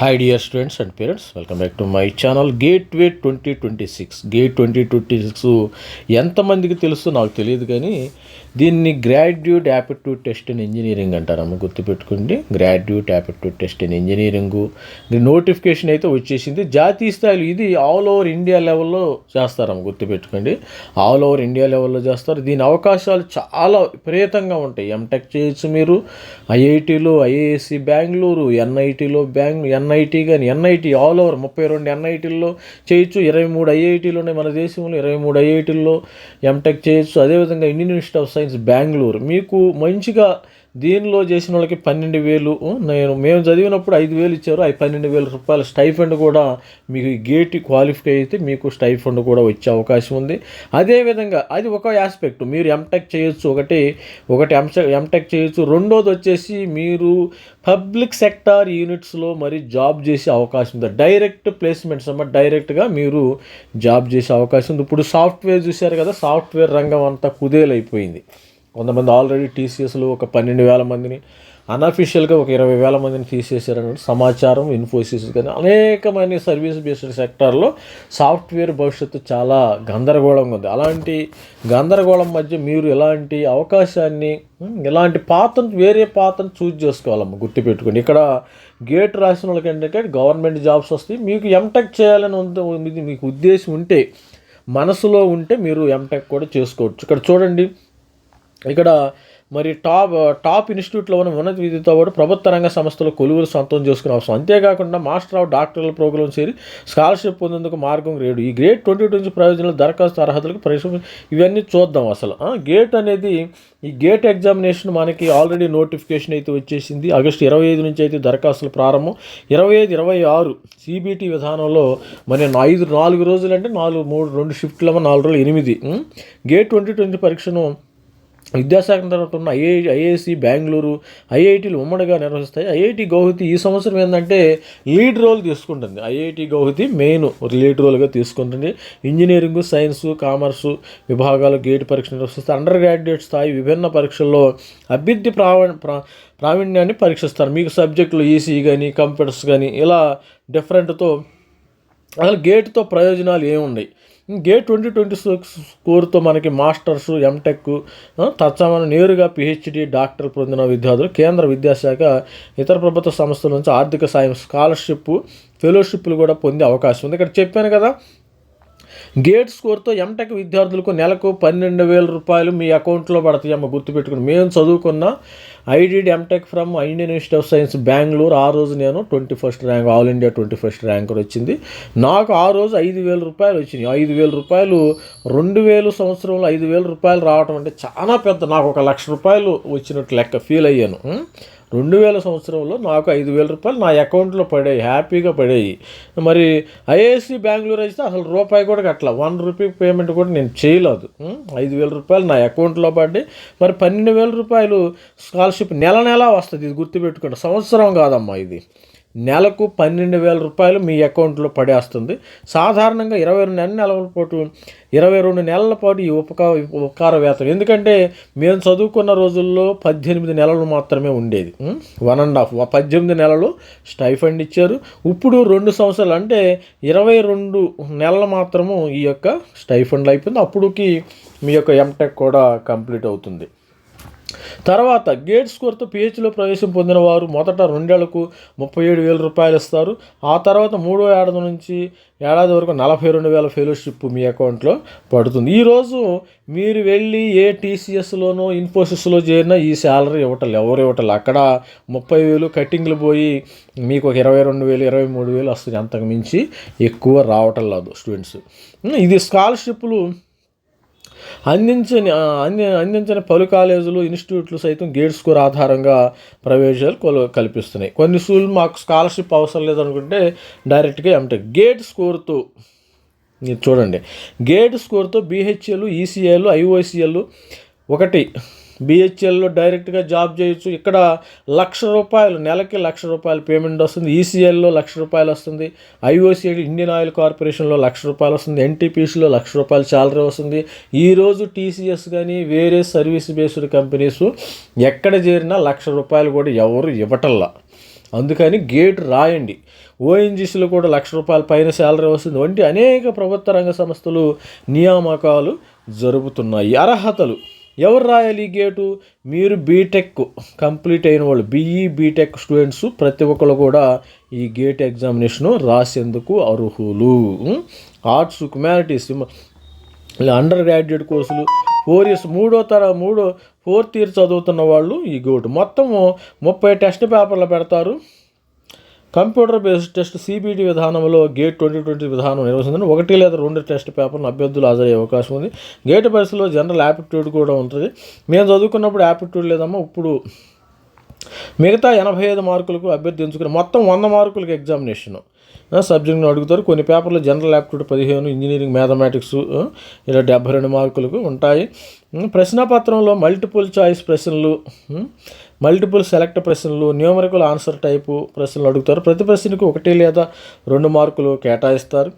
Hi dear students and parents welcome back to my channel GATE way twenty twenty six GATE twenty twenty six ఎంతమందికి తెలుసు నాకు తెలియదు కానీ దీన్ని graduate aptitude test in engineering అంటారమ్మ గుర్తుపెట్టుకోండి. Graduate aptitude test in engineering. Notification అయితే వచ్చేసింది. జాతీయ స్థాయిలో ఇది ఆల్ ఓవర్ ఇండియా లెవెల్లో చేస్తారమ్మ గుర్తుపెట్టుకోండి. ఆల్ ఓవర్ ఇండియా లెవెల్లో చేస్తారు. దీని అవకాశాలు చాలా విపరీతంగా ఉంటాయి. ఎంటెక్ చేయొచ్చు మీరు. ఐఐటీలో ఐఏఎస్సి బెంగళూరు ఎన్ఐటీలో బెంగ ఎన్ఐటీ కానీ ఎన్ఐటీ ఆల్ ఓవర్ ముప్పై రెండు ఎన్ఐటీల్లో చేయొచ్చు ఇరవై మూడు ఐఐటీలు ఉన్నాయి మన దేశంలో ఇరవై మూడు ఐఐటీల్లో ఎంటెక్ చేయొచ్చు. అదేవిధంగా Indian institute of science Bengaluru. మీకు మంచిగా దీనిలో చేసిన వాళ్ళకి పన్నెండు వేలు నేను మేము చదివినప్పుడు ఐదు వేలు ఇచ్చారు అవి పన్నెండు వేల రూపాయల స్టైఫండ్ కూడా మీకు గేట్ క్వాలిఫై అయితే మీకు స్టైఫండ్ కూడా వచ్చే అవకాశం ఉంది. అదేవిధంగా అది ఒక ఆస్పెక్ట్ మీరు ఎంటెక్ చేయొచ్చు ఒకటి ఒకటి ఎంస ఎంటెక్ చేయొచ్చు రెండోది వచ్చేసి మీరు పబ్లిక్ సెక్టార్ యూనిట్స్లో మరి జాబ్ చేసే అవకాశం ఉంది. డైరెక్ట్ ప్లేస్మెంట్స్ అమ్మ డైరెక్ట్గా మీరు జాబ్ చేసే అవకాశం ఉంది. ఇప్పుడు సాఫ్ట్వేర్ చూశారు కదా సాఫ్ట్వేర్ రంగం అంతా కుదేలైపోయింది. కొంతమంది ఆల్రెడీ టీసీఎస్లో ఒక పన్నెండు వేల మందిని అన్అఫీషియల్గా ఒక ఇరవై వేల మందిని తీసేశారని సమాచారం ఇన్ఫోసిస్ కానీ అనేకమైన సర్వీస్ బేస్డ్ సెక్టార్లో సాఫ్ట్వేర్ భవిష్యత్తు చాలా గందరగోళంగా ఉంది. అలాంటి గందరగోళం మధ్య మీరు ఎలాంటి అవకాశాన్ని ఇలాంటి పాత్రను వేరే పాత్రను చూజ్ చేసుకోవాలమ్మ గుర్తుపెట్టుకోండి. ఇక్కడ గేట్ రాసిన వాళ్ళకి ఏంటంటే గవర్నమెంట్ జాబ్స్ వస్తాయి మీకు ఎంటెక్ చేయాలని మీకు ఉద్దేశం ఉంటే మనసులో ఉంటే మీరు ఎంటెక్ కూడా చేసుకోవచ్చు. ఇక్కడ చూడండి ఇక్కడ మరి టాప్ టాప్ ఇన్స్టిట్యూట్లో ఉన్న ఉన్నత విద్యతో పాటు ప్రభుత్వ రంగ సంస్థలు కొలువులు సొంతం చేసుకునే అవసరం. అంతేకాకుండా మాస్టర్ ఆఫ్ డాక్టర్ల ప్రోగ్రాం చేరి స్కాలర్షిప్ పొందేందుకు మార్గం గ్రేడ్ ఈ గ్రేడ్ ట్వంటీ ట్వంటీ ప్రయోజనాలు దరఖాస్తు అర్హతలకు పరిశ్రమ ఇవన్నీ చూద్దాం అసలు. గేట్ అనేది ఈ గేట్ ఎగ్జామినేషన్ మనకి ఆల్రెడీ నోటిఫికేషన్ అయితే వచ్చేసింది. ఆగస్టు ఇరవై ఐదు నుంచి అయితే దరఖాస్తులు ప్రారంభం. ఇరవై ఐదు ఇరవై ఆరు సిబిటి విధానంలో మరి ఐదు నాలుగు రోజులు అంటే నాలుగు మూడు రెండు షిఫ్ట్లమో నాలుగు రోజులు ఎనిమిది. గేట్ ట్వంటీ ట్వంటీ పరీక్షను విద్యాశాఖ తర్వాత ఉన్న ఐఐ ఐఐసి బెంగళూరు ఐఐటీలు ఉమ్మడిగా నిర్వహిస్తాయి. ఐఐటి గౌహతి ఈ సంవత్సరం ఏంటంటే లీడ్ రోల్ తీసుకుంటుంది. ఐఐటి గౌహతి మెయిన్ లీడ్ రోల్గా తీసుకుంటుంది. ఇంజనీరింగ్ సైన్స్ కామర్సు విభాగాలు గేట్ పరీక్ష నిర్వహిస్తారు. అండర్ గ్రాడ్యుయేట్ స్థాయి విభిన్న పరీక్షల్లో అభ్యర్థి ప్రావ ప్రా ప్రావీణ్యాన్ని పరీక్షిస్తారు. మీకు సబ్జెక్టులు ఈసీ కానీ కంప్యూటర్స్ కానీ ఇలా డిఫరెంట్తో అసలు గేట్తో ప్రయోజనాలు ఏమున్నాయి ఇంకే ట్వంటీ ట్వంటీ సిక్స్ స్కోర్తో మనకి మాస్టర్స్ ఎంటెక్ తత్సమాన నేరుగా పిహెచ్డి డాక్టర్ పొందిన విద్యార్థులు కేంద్ర విద్యాశాఖ ఇతర ప్రభుత్వ సంస్థల నుంచి ఆర్థిక సాయం స్కాలర్షిప్ ఫెలోషిప్లు కూడా పొందే అవకాశం ఉంది. ఇక్కడ చెప్పాను కదా గేట్ స్కోర్తో ఎంటెక్ విద్యార్థులకు నెలకు పన్నెండు వేల రూపాయలు మీ అకౌంట్లో పడతాయి అమ్మ గుర్తుపెట్టుకుని. మేము చదువుకున్న I did M Tech from Indian institute of science Bengaluru. ఆ రోజు నేను twenty first rank all India twenty first ranker వచ్చింది. నాకు ఆ రోజు ఐదు వేల రూపాయలు వచ్చినాయి. ఐదు వేల రూపాయలు రెండు వేలు సంవత్సరంలో ఐదు వేల రూపాయలు రావడం అంటే చాలా పెద్ద నాకు ఒక లక్ష రూపాయలు వచ్చినట్టు లెక్క ఫీల్ అయ్యాను. రెండు వేల సంవత్సరంలో నాకు ఐదు వేల రూపాయలు నా అకౌంట్లో పడాయి హ్యాపీగా పడాయి. మరి ఐఏఎస్సి బెంగళూరు అయితే అసలు రూపాయి కూడా కట్టల. వన్ రూపీ పేమెంట్ కూడా నేను చేయలేదు. ఐదు వేల రూపాయలు నా అకౌంట్లో పడ్డాయి. మరి పన్నెండు వేల రూపాయలు స్కాలర్షిప్ నెల నెల వస్తుంది ఇది గుర్తుపెట్టుకోండి. సంవత్సరం కాదమ్మా ఇది. నెలకు పన్నెండు వేల రూపాయలు మీ అకౌంట్లో పడేస్తుంది. సాధారణంగా ఇరవై రెండు నెల నెలల పాటు ఇరవై రెండు నెలల పాటు ఈ ఉపకార ఉపకార వేతనం ఎందుకంటే మేము చదువుకున్న రోజుల్లో పద్దెనిమిది నెలలు మాత్రమే ఉండేది. వన్ అండ్ హాఫ్ పద్దెనిమిది నెలలు స్టైఫండ్ ఇచ్చారు. ఇప్పుడు రెండు సంవత్సరాలు అంటే ఇరవై రెండు నెలలు మాత్రము ఈ యొక్క స్టైఫండ్ అయిపోయింది. అప్పుడుకి మీ యొక్క ఎంటెక్ కూడా కంప్లీట్ అవుతుంది. తర్వాత గేట్ స్కోర్తో పిహెచ్లో ప్రవేశం పొందిన వారు మొదట రెండేళ్ళకు ముప్పై ఏడు వేల రూపాయలు ఇస్తారు. ఆ తర్వాత మూడో ఏడాది నుంచి ఏడాది వరకు నలభై రెండు వేల ఫెలోషిప్ మీ అకౌంట్లో పడుతుంది. ఈరోజు మీరు వెళ్ళి ఏ టీసీఎస్లోనో ఇన్ఫోసిస్లో చేరినా ఈ శాలరీ ఇవ్వటలు ఎవరు ఇవ్వటం అక్కడ ముప్పై వేలు కట్టింగ్లు పోయి మీకు ఒక ఇరవై రెండు వేలు ఇరవై మూడు వేలు వస్తుంది అంతకు మించి ఎక్కువ రావటం లేదు స్టూడెంట్స్. ఇది స్కాలర్షిప్లు అందించని అంది అందించని పలు కాలేజీలు ఇన్స్టిట్యూట్లు సైతం గేట్ స్కోర్ ఆధారంగా ప్రవేశాలు కల్పిస్తున్నాయి. కొన్ని స్కూల్ మాకు స్కాలర్షిప్ అవసరం లేదనుకుంటే డైరెక్ట్గా ఎంటెక్. గేట్ స్కోర్తో చూడండి. గేట్ స్కోర్తో బీహెచ్ఎల్ ఈసీఏలు ఐఓసీఎల్ ఒకటి బిహెచ్ఎల్లో డైరెక్ట్గా జాబ్ చేయొచ్చు. ఇక్కడ లక్ష రూపాయలు నెలకి లక్ష రూపాయలు పేమెంట్ వస్తుంది. ఈసీఎల్లో లక్ష రూపాయలు వస్తుంది. ఐఓసీఎల్ ఇండియన్ ఆయిల్ కార్పొరేషన్లో లక్ష రూపాయలు వస్తుంది. ఎన్టీపీసీలో లక్ష రూపాయలు శాలరీ వస్తుంది. ఈరోజు టీసీఎస్ కానీ వేరే సర్వీస్ బేస్డ్ కంపెనీస్ ఎక్కడ చేరినా లక్ష రూపాయలు కూడా ఎవరు ఇవ్వటల్లా అందుకని గేట్ రాయండి. ఓఎన్జీసీలో కూడా లక్ష రూపాయల పైన శాలరీ వస్తుంది. వంటి అనేక ప్రభుత్వ రంగ సంస్థలు నియామకాలు జరుపుతున్నాయి. అర్హతలు ఎవరు రాయాలి ఈ గేటు? మీరు బీటెక్ కంప్లీట్ అయిన వాళ్ళు బీఈ బీటెక్ స్టూడెంట్స్ ప్రతి ఒక్కరు కూడా ఈ గేట్ ఎగ్జామినేషను రాసేందుకు అర్హులు. ఆర్ట్స్ హ్యుమానిటీస్ అండర్ గ్రాడ్యుయేట్ కోర్సులు ఫోర్ ఇయర్స్ మూడో తర మూడో ఫోర్త్ ఇయర్ చదువుతున్న వాళ్ళు ఈ గోటు మొత్తము ముప్పై టెస్ట్ పేపర్లు పెడతారు. కంప్యూటర్ బేస్డ్ టెస్ట్ సిబిటి విధానంలో గేట్ ట్వంటీ ట్వంటీ విధానం నిర్వహించింది ఒకటి లేదా రెండు టెస్ట్ పేపర్లు అభ్యర్థులు హాజరయ్యే అవకాశం ఉంది. గేట్ పరీక్షలో జనరల్ యాప్టిట్యూడ్ కూడా ఉంటుంది. మేము చదువుకున్నప్పుడు యాప్టిట్యూడ్ లేదమ్మా ఇప్పుడు మిగతా ఎనభై ఐదు మార్కులకు అభ్యర్థి ఎంచుకుని మొత్తం వంద మార్కులకు ఎగ్జామినేషన్ సబ్జెక్ట్ను అడుగుతారు. కొన్ని పేపర్లు జనరల్ యాప్టిట్యూడ్ పదిహేను ఇంజనీరింగ్ మ్యాథమెటిక్స్ ఇలా డెబ్బై రెండు మార్కులకు ఉంటాయి. ప్రశ్నపత్రంలో మల్టిపుల్ చాయిస్ ప్రశ్నలు మల్టిపుల్ సెలెక్ట్ ప్రశ్నలు న్యూమరికల్ ఆన్సర్ టైపు ప్రశ్నలు అడుగుతారు. ప్రతి ప్రశ్నకు ఒకటి లేదా రెండు మార్కులు కేటాయిస్తారు.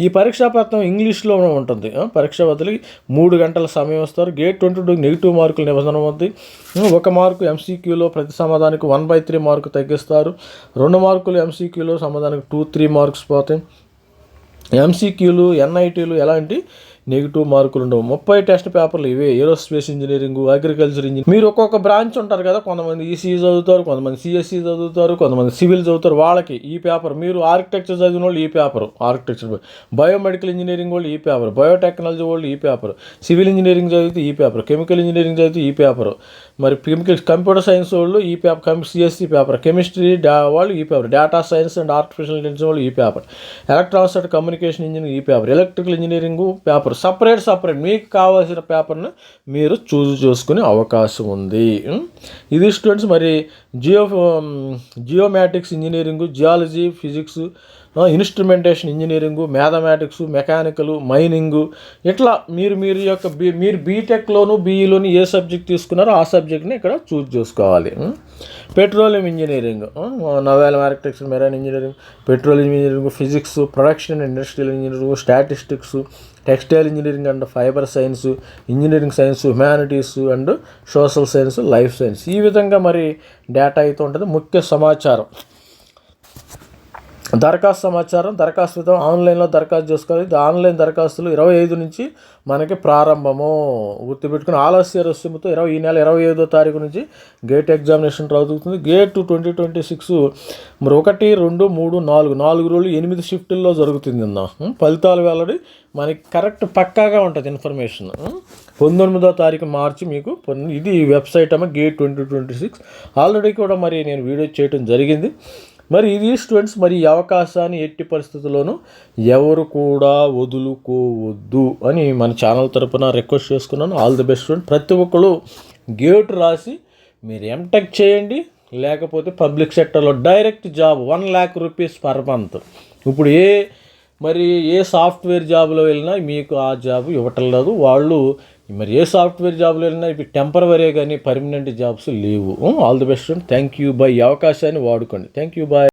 ఈ పరీక్షా పత్రం ఇంగ్లీష్లో ఉంటుంది. పరీక్ష వదిలి మూడు గంటల సమయం ఇస్తారు. గేట్ ట్వంటీ టూ నెగిటివ్ మార్కుల నిబంధన ఉంది. ఒక మార్కు ఎంసీక్యూలో ప్రతి సమాధానికి వన్ బై త్రీ మార్కు తగ్గిస్తారు. రెండు మార్కులు ఎంసీక్యూలో సమాధానికి టూ త్రీ మార్క్స్ పోతాయి. ఎంసీక్యూలు ఎన్ఐటీలు ఎలాంటి నెగిటివ్ మార్కులు ఉండవు. ముప్పై టెస్ట్ పేపర్లు ఇవే. ఏరోస్పేస్ ఇంజనీరింగ్ అగ్రికల్చర్ ఇంజనీరింగ్ మీరు ఒక్కొక్క బ్రాంచ్ ఉంటారు కదా కొంతమంది ఈసీఈ చదువుతారు కొంతమంది సిఎస్సి చదువుతారు కొంతమంది సివిల్ చదువుతారు. వాళ్ళకి ఈ పేపర్ మీరు ఆర్కిటెక్చర్ చదివిన వాళ్ళు ఈ పేపర్. ఆర్కిటెక్చర్ బయోమెడికల్ ఇంజనీరింగ్ వాళ్ళు ఈ పేపర్. బయోటెక్నాలజీ వాళ్ళు ఈ పేపర్. సివిల్ ఇంజనీరింగ్ చదివితే ఈ పేపర్. కెమికల్ ఇంజనీరింగ్ చదివితే ఈ పేపర్. మరి కెమికల్ కంప్యూటర్ సైన్స్ వాళ్ళు ఈ పేపర్ సిఎస్సి పేపర్. కెమిస్ట్రీ డా వాళ్ళు ఈ paper. Data science and artificial intelligence వాళ్ళు ఈ paper. Electronics and communication engineering ఈ paper. Electrical engineering paper. Separate separate. మీకు కావాల్సిన పేపర్ను మీరు చూస్ చేసుకునే అవకాశం ఉంది. ఇది స్టూడెంట్స్ మరి geo geomatics engineering geology physics instrumentation engineering mathematics mechanical mining. ఇట్లా మీరు మీరు యొక్క బీ మీరు బీటెక్లోను బీఈలోను ఏ సబ్జెక్ట్ తీసుకున్నారో ఆ సబ్జెక్ట్ని ఇక్కడ చూజ్ చేసుకోవాలి. Petroleum engineering. Naval architecture marine engineering petroleum engineering physics production and industrial engineering statistics textile engineering and fibre science engineering science humanities and social science life science. ఈ విధంగా మరి డేటా అయితే ఉంటుంది. ముఖ్య సమాచారం. దరఖాస్తు సమాచారం దరఖాస్తు విధానం ఆన్లైన్లో దరఖాస్తు చేసుకోవాలి. ఆన్లైన్ దరఖాస్తులు ఇరవై ఐదు నుంచి మనకి ప్రారంభము. గుర్తుపెట్టుకుని ఆలస్య రుసుముతో ఇరవై ఈ నెల ఇరవై ఐదో తారీఖు నుంచి గేట్ ఎగ్జామినేషన్ జరుగుతుంది. గేట్ ట్వంటీ ట్వంటీ సిక్స్ మరి ఒకటి రెండు మూడు నాలుగు నాలుగు రోజులు ఎనిమిది షిఫ్టుల్లో జరుగుతుంది అన్న. ఫలితాలు వెల్లడి మనకి కరెక్ట్ పక్కాగా ఉంటుంది ఇన్ఫర్మేషన్. పంతొమ్మిదో తారీఖు మార్చి మీకు ఇది వెబ్సైట్ అమ్మ GATE twenty twenty six. Already కూడా మరి నేను వీడియో చేయడం జరిగింది. మరి ఇది స్టూడెంట్స్ మరి ఈ అవకాశాన్ని ఎట్టి పరిస్థితుల్లోనూ ఎవరు కూడా వదులుకోవద్దు అని మన ఛానల్ తరపున రిక్వెస్ట్ చేసుకున్నాను. ఆల్ ది బెస్ట్ స్టూడెంట్ ప్రతి ఒక్కరు గేట్ రాసి మీరు ఎంటెక్ చేయండి లేకపోతే పబ్లిక్ సెక్టర్లో direct job one lakh rupees per month ఇప్పుడు ఏ మరి ఏ సాఫ్ట్వేర్ జాబ్లో వెళ్ళినా మీకు ఆ జాబ్ ఇవ్వటం లేదు. వాళ్ళు మరి ఏ సాఫ్ట్వేర్ జాబ్లు వెళ్ళినా ఇవి టెంపరవరీ కానీ పర్మనెంట్ జాబ్స్ లేవు. All the best thank you bye ఈ అవకాశాన్ని వాడుకోండి. Thank you bye.